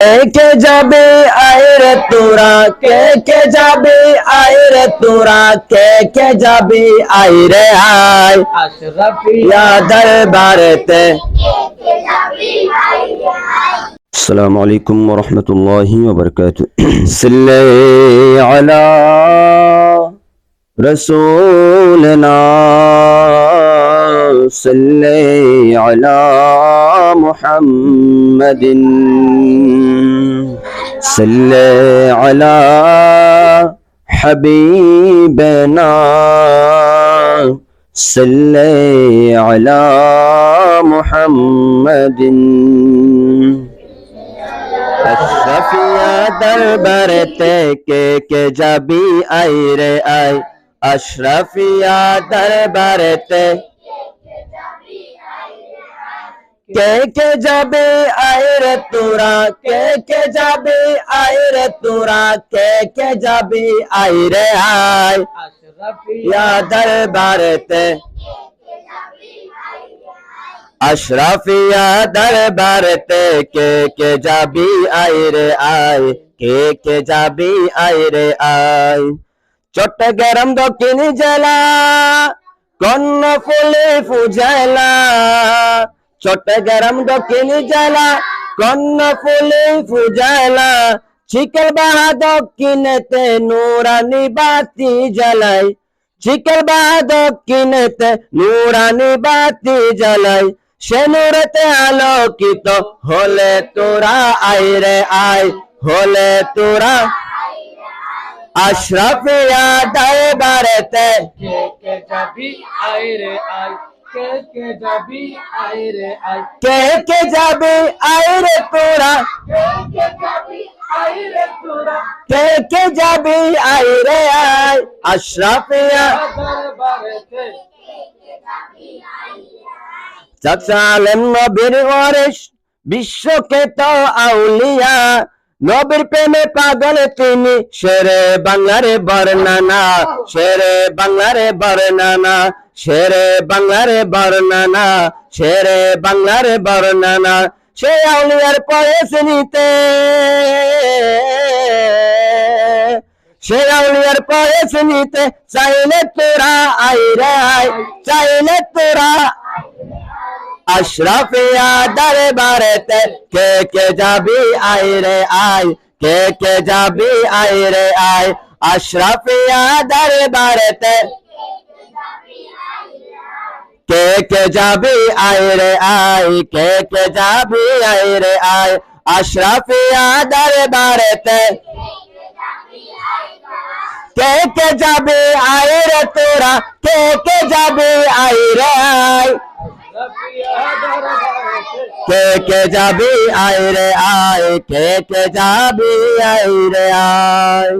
কে কে যাবে আয়ের তোরা কে কে যাবে আয়ের তোরা কে কে যাবে আইরে আয় ইয়া দরবারেতে السلام عليكم ورحمة الله وبركاته صلي على رسولنا صلي على محمد صلي على حبيبنا صلي على محمد আশরাফিয়া দরবারেতে কে কে যাবি আই রে আই আশরাফিয়া দরবারেতে কে কে যাবে আই রে তোরা? কে কে যাবে আই রে তোরা? কে কে যাবি আই রে আই ইয়া দরবারেতে। আশরাফিয়া দরবারতে কে কে যাবি আয় রে আয়? কে কে যাবি আয় রে আয়? চট্টগ্রাম দক্ষিণ জেলা কন্যা ফুলে ফুজেলা চট্টগ্রাম দক্ষিণ জেলা কন্যা ফুলে ফুজেলা চিকল বাহা দক্ষিণেতে নুরানি বাতি জ্বালাই চিকল বাহা দক্ষিণেতে নুরানি বাতি জ্বালাই সে নূরেতে আলোকিত হলে তোরা আয় রে আয়, হলে তোরা আশরাফিয়া দরবারেতে কে কে যাবি আয় রে আয় কে কে যাবি? আয় রে আয়। কে কে যাবে? আয় রে তোরা। কে কে যাবি? আয় রে তোরা। কে কে যাবে? আয় রে আয়। আশরাফিয়া দরবারেতে চাচালেন নবীর ওয়ারিস বিশ্বকে তো আউলিয়া। নবীর প্রেমে পাগল তিনি শেরে বাংলারে বর্ণনা শেরে বাংলারে বর্ণনা শেরে বাংলারে বর্ণনা শেরে বাংলারে বর্ণনা সে আউলিয়ার পয়েস নিতে সে আউলিয়ার পয়েস নিতে চাইলে তোরা আইরে আয়, চাইলে তোরা আশরাফিয়া দরবারেতে কে কে যাবি আয় রে আয়, কে কে যাবি আয় রে আয় আশরাফিয়া দরবারেতে কে কে যাবি আয় রে আয় কে কে যাবি আয় রে আয় আশরাফিয়া দরবারেতে কে কে যাবি আয় রে তোরা কে কে যাবি আয় রে আয়। কে কে যাবি আয় রে আয় কে কে যাবি আয় রে আয়।